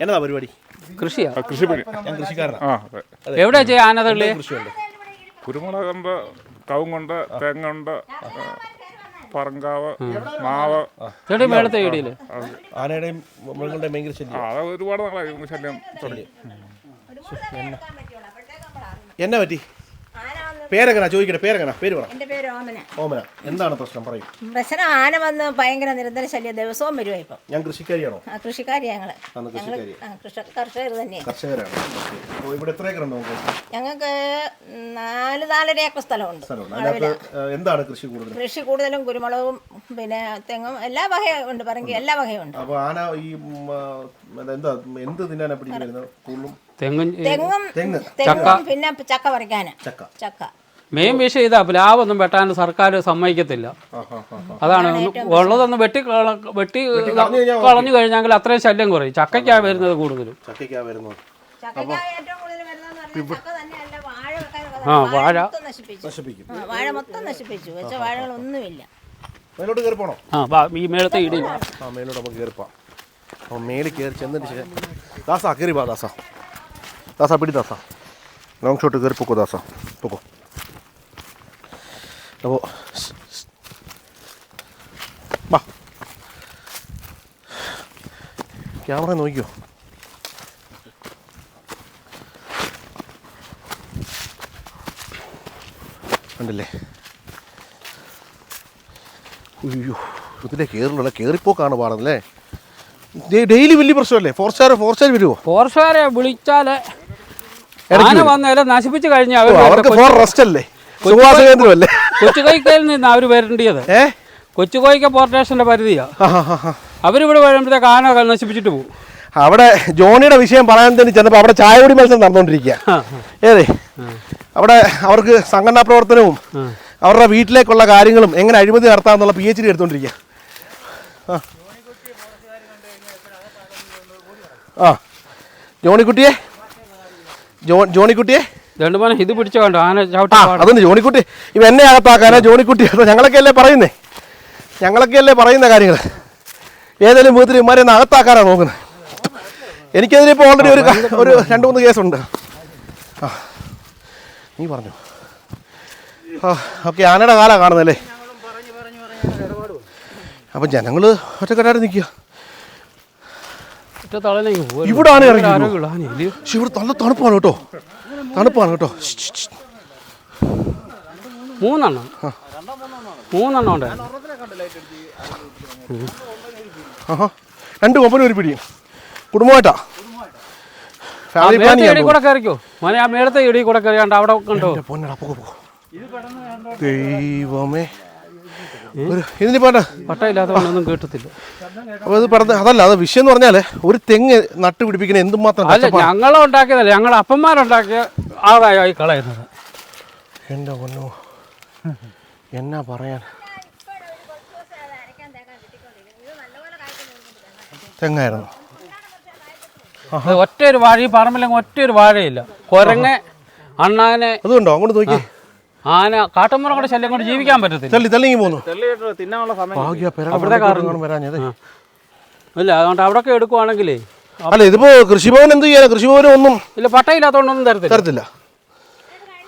എന്നതാ പരിപാടി? കൃഷിയാ? കൃഷിപ്പണി. ഞാൻ കൃഷിക്കാരനാണ് അതെ. എവിടെയാ കൃഷിയുണ്ട്. കുരുമുളകുണ്ട് കവുങ്ങുണ്ട് തെങ്ങുണ്ട് പറങ്കാവ് മാവ്? ചേട്ടി മേളത്തെ ഇടിയിൽ ആനയുടെയും മൃഗങ്ങളുടെയും ഭയങ്കര ശല്യം. ആ അത് ഒരുപാട് നാളായി. ശല്യം തുടങ്ങി. എന്നെ പറ്റി? പേരെങ്ങനാ ചോദിക്കട്ടെ പേരെങ്ങനാ പേര് പറ. എന്റെ പേര് ഓമന. ഓമന എന്താണ് പ്രശ്നം? പറയൂ. പ്രശ്നം ആന വന്ന് ഭയങ്കര നിരന്തര ശല്യം ദിവസവും വരുവാ ഇപ്പം ഞാൻ കൃഷിക്കാരിയാണോ? ആ കൃഷിക്കാരിയാ ഞങ്ങൾ. ആണ് ഞങ്ങൾ കൃഷിക്കാരി. കർഷകർ തന്നെയാണ് കർഷകരാണ്. അപ്പോൾ ഇവിടെ എത്ര ഏക്കറുണ്ട് നമുക്ക്? ഞങ്ങൾക്ക് നാല് നാലര ഏക്കർ സ്ഥലമുണ്ട്. അതിനകത്ത് ഏഹ്, എന്താണ് കൃഷി കൂടുതൽ? കൃഷി കൂടുതലും കുരുമുളകും പിന്നെ തെങ്ങും എല്ലാ വകയും ഉണ്ട് പറങ്കി എല്ലാ വകയും ഉണ്ട്. അപ്പോൾ ആന ഈ ഉം, ആ, എന്താ എന്ത് തിന്നാനാ പിടിക്കുന്നത്? കൂടുതലും തെങ്ങും തെങ്ങും തെങ്ങ്. തെങ്ങും പിന്നെ ചക്ക പറിക്കാന്. ചക്ക. ചക്ക. മെയിൻ വിഷയം ഇതാ പ്ലാവൊന്നും വെട്ടാൻ സർക്കാർ സമ്മതിക്കത്തില്ല. അതാണ് ഉള്ളതൊന്നും വെട്ടി വെട്ടി കളഞ്ഞു കഴിഞ്ഞാൽ അത്രയും ശല്യം കുറയും. ചക്കയ്ക്കാ വരുന്നത് കൂടുതലും. ആ, വാഴ. നശിപ്പിക്കും. വാഴ മൊത്തം നശിപ്പിച്ചു. വെച്ച വാഴകളൊന്നുമില്ല. മേലോട്ട് കയറി പോണോ ആ വാ, ഈ മേളത്തെ ഇടി ആ മേലോട്ട് നമുക്ക് അപ്പോൾ മേളിൽ കയറി ചെന്നതിന് ശേഷം ദാസാ കയറി വാ ദാസാ. ദാസാ പിടി ദാസാ ലോങ് ഷോട്ട് കയറി പൊക്കോ ദാസാ പൊക്കോ അപ്പോൾ വാ ക്യാമറ നോക്കിയോ കണ്ടില്ലേ അയ്യോ ഇതിലെ കയറിലുള്ള കയറിപ്പോക്കാണ് പാടുന്നല്ലേ ഡെയിലി വലിയ പ്രശ്നമല്ലേ ഫോർ സ്റ്റാർ ഫോർ സ്റ്റാർ വരുമോ ഫോറസ്റ്റുകാരെ വിളിച്ചാൽ ആന വന്നേരം നശിപ്പിച്ചു കഴിഞ്ഞ ഓ, അവർക്ക് റെസ്റ്റ് അല്ലേ? സുഖവാസ കേന്ദ്രമല്ലേ? കൊച്ചുകോയിക്കയിൽ നിന്ന് അവർ വരേണ്ടിയത്. കൊച്ചുകോയിക്ക പോർട്ടേഷന്റെ പരിധിയാ. ആ, ആ, ആ, ആ. അവരിവിടെ വരുമ്പോഴത്തേക്ക് ആന നശിപ്പിച്ചിട്ട് പോകും. അവിടെ ജോണിയുടെ വിഷയം പറയാൻ തന്നെ ചെന്നപ്പോൾ അവിടെ ചായകുടി മത്സരം നടന്നുകൊണ്ടിരിക്കുക ഏതേ? അവിടെ അവർക്ക് സംഘടനാ പ്രവർത്തനവും അവരുടെ വീട്ടിലേക്കുള്ള കാര്യങ്ങളും എങ്ങനെ അഴിമതി നടത്താമെന്നുള്ള പി എച്ച് ഡി എടുത്തുകൊണ്ടിരിക്കുക ആ. ജോണിക്കുട്ടിയെ? ജോണിക്കുട്ടിയെ? ഇത് പിടിച്ചോ കണ്ടോ? ആന ചവിട്ടി ആ പാടും. അതൊന്ന് ജോണിക്കുട്ടി. ഇവ എന്നെ അകത്താക്കാനാ ജോണിക്കുട്ടി. ഞങ്ങളൊക്കെ അല്ലേ പറയുന്നേ? ഞങ്ങളൊക്കെ അല്ലേ പറയുന്ന കാര്യങ്ങൾ? ഏതെങ്കിലും വിധത്തിൽ ഇമാരെ ഒന്ന് അകത്താക്കാനാ നോക്കുന്നത്. എനിക്കെതിരെ ഇപ്പോൾ ഓൾറെഡി ഒരു ഒരു രണ്ട് മൂന്ന് കേസുണ്ട്. ആ നീ പറഞ്ഞു? ആ ഓക്കെ ആനയുടെ കാലാ കാണുന്നല്ലേ അപ്പം ജനങ്ങൾ ഒറ്റക്കെട്ടായിട്ട് നിൽക്കുക. ഇവിടെ ആന ഇറങ്ങി? പക്ഷെ ഇവിടെ നല്ല തണുപ്പാണ് കേട്ടോ. തണുപ്പാണ് കേട്ടോ. മൂന്നെണ്ണം. മൂന്നെണ്ണം ഉണ്ട്. ആഹാ രണ്ട് കൊമ്പനും ഒരു പിടിയും. കുടുംബമായിട്ടാ. ഫാമിലി പ്ലാനിങ് കൂടെ കയറിക്കോ? മോനെ ആ മേളത്തെ ഇടി കൂടെ കയറിയാണ്ട് അവിടെ കണ്ടോ? പൊന്നടാ പോകോ പോകോ ദൈവമേ. ഇതിന് പോണ്ട പട്ടയില്ലാത്തവണ്ണൊന്നും കേട്ടത്തില്ല. അപ്പോൾ ഇത് പറഞ്ഞ അതല്ല അത് വിഷയം എന്ന് പറഞ്ഞാൽ ഒരു തെങ്ങ് നട്ട് പിടിപ്പിക്കണ എന്തുമാത്രം അല്ല കഷ്ടപ്പാടാ. ഞങ്ങളെ ഉണ്ടാക്കിയതല്ല ഞങ്ങളുടെ അപ്പന്മാരുണ്ടാക്കിയ ആദായമായി കളയുന്നത്? എന്റെ പൊന്നു. എന്നാ പറയാൻ? തെങ്ങായിരുന്നു. അത് ഒറ്റ ഒരു വാഴ ഈ പറമ്പിലെങ്കിൽ ഒറ്റ ഒരു വാഴയില്ല. കുരങ്ങ് അണ്ണാനെ അതുകൊണ്ടോ അങ്ങോട്ട് നോക്കി ആന കാട്ടമ്മറ കൂടെ ശല്യം കൊണ്ട് ജീവിക്കാൻ പറ്റത്തില്ല. തള്ളി തള്ളി പോന്നു. തിന്നാനുള്ള സമയം. വരാഞ്ഞത്. ഇല്ല അതുകൊണ്ട് അവിടെയൊക്കെ എടുക്കുവാണെങ്കിലേ. അല്ല ഇതിപ്പോ കൃഷിഭവൻ എന്ത് ചെയ്യാൻ കൃഷിഭവൻ ഒന്നും ഇല്ല പട്ടയില്ലാത്തോണ്ടൊന്നും തരത്തില്ല. തരത്തില്ല.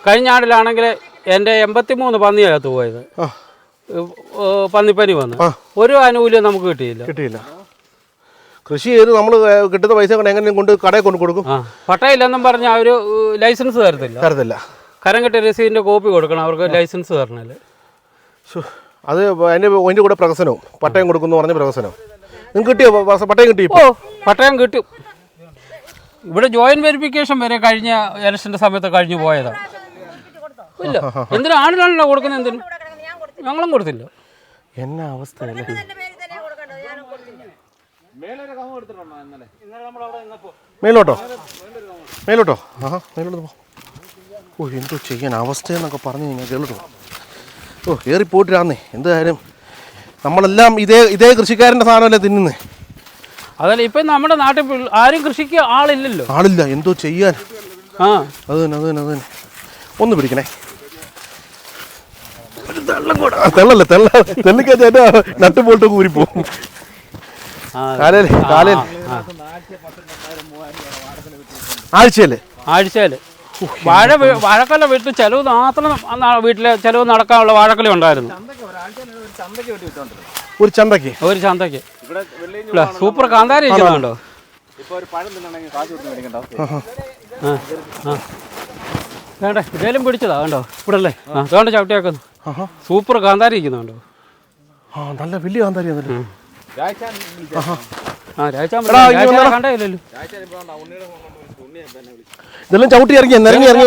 കഴിഞ്ഞ ആണ്ടിലാണെങ്കിൽ എന്റെ എൺപത്തിമൂന്ന് പന്നിയകത്ത് പോയത്. പന്നിപ്പനി വന്നു. ഒരു ആനുകൂല്യം നമുക്ക് കിട്ടിയില്ല. കിട്ടിയില്ല. കൃഷി ചെയ്ത് നമ്മൾ കിട്ടുന്ന പൈസ കൊണ്ട് എങ്ങനെയും കൊണ്ട് കടയിൽ കൊണ്ട് കൊടുക്കും. പട്ടയില്ലെന്നും പറഞ്ഞ ഒരു ലൈസൻസ് തരത്തില്ല. തരത്തില്ല. കരം കെട്ടിയ രസീതിന്റെ കോപ്പി കൊടുക്കണം അവർക്ക് ലൈസൻസ് തരണല്ലേ അത് അതിന്റെ അതിന്റെ കൂടെ പ്രഹസനവും പട്ടയം കൊടുക്കുന്നു പറഞ്ഞ പ്രകസനം നിങ്ങൾക്ക് കിട്ടിയോ പട്ടയം കിട്ടി ഓ പട്ടയം കിട്ടും. ഇവിടെ ജോയിന്റ് വെരിഫിക്കേഷൻ വരെ കഴിഞ്ഞ ഇലക്ഷന്റെ സമയത്ത് കഴിഞ്ഞു പോയതാണ് ഇല്ല എന്തിനാ ആണിനാണല്ലോ കൊടുക്കുന്നത് എന്തിനു? ഞങ്ങളും കൊടുത്തില്ല. എന്നാ അവസ്ഥ മേലോട്ടോ മേലോട്ടോ ആ മേലോട്ട് പോ. ഓ എന്തോ ചെയ്യാൻ അവസ്ഥയെന്നൊക്കെ പറഞ്ഞു കഴിഞ്ഞാൽ കേട്ടോ ഓ കയറി പോയിട്ടിരാന്നേ എന്തായാലും നമ്മളെല്ലാം ഇതേ ഇതേ കൃഷിക്കാരന്റെ സാധനമല്ലേ തിന്നുന്നേ? അതല്ല ഇപ്പം നമ്മുടെ നാട്ടിൽ ആരും കൃഷിക്ക് ആളില്ലല്ലോ. ആളില്ല എന്തോ ചെയ്യാൻ? ആ. അത് തന്നെ അത് തന്നെ അത് തന്നെ ഒന്ന് പിടിക്കണേ. തെള്ളല്ലേ തെള്ളം കൂടെ. ആ, തെള്ളല്ല തെള്ള. തെള്ളിക്കാ ചേട്ടാ നട്ട് പോയിട്ട് ആ, ആഴ്ചയല്ലേ? ആഴ്ചയിൽ വാഴ വാഴക്കൊല വീട്ടിൽ ചെലവ് മാത്രം വീട്ടിലെ ചെലവ് നടക്കാനുള്ള വാഴക്കൊല ഉണ്ടായിരുന്നു. ഒരു ചന്തക്ക് ഒരു ചന്തക്ക് സൂപ്പർ കാന്താരി ആ. വേണ്ട ഇതേലും പിടിച്ചതാ കണ്ടോ? ഇവിടെ അല്ലേ ആ അതുകൊണ്ട് ചവിട്ടിയാക്കുന്നു. സൂപ്പർ കാന്താരി ഇരിക്കുന്നുണ്ടോ? ആ നല്ല വലിയ കാന്താരി ആ രാജാ എടാ, ഇതെല്ലാം ചവിട്ടി ഇറങ്ങി നിരങ്ങി ഇറങ്ങി.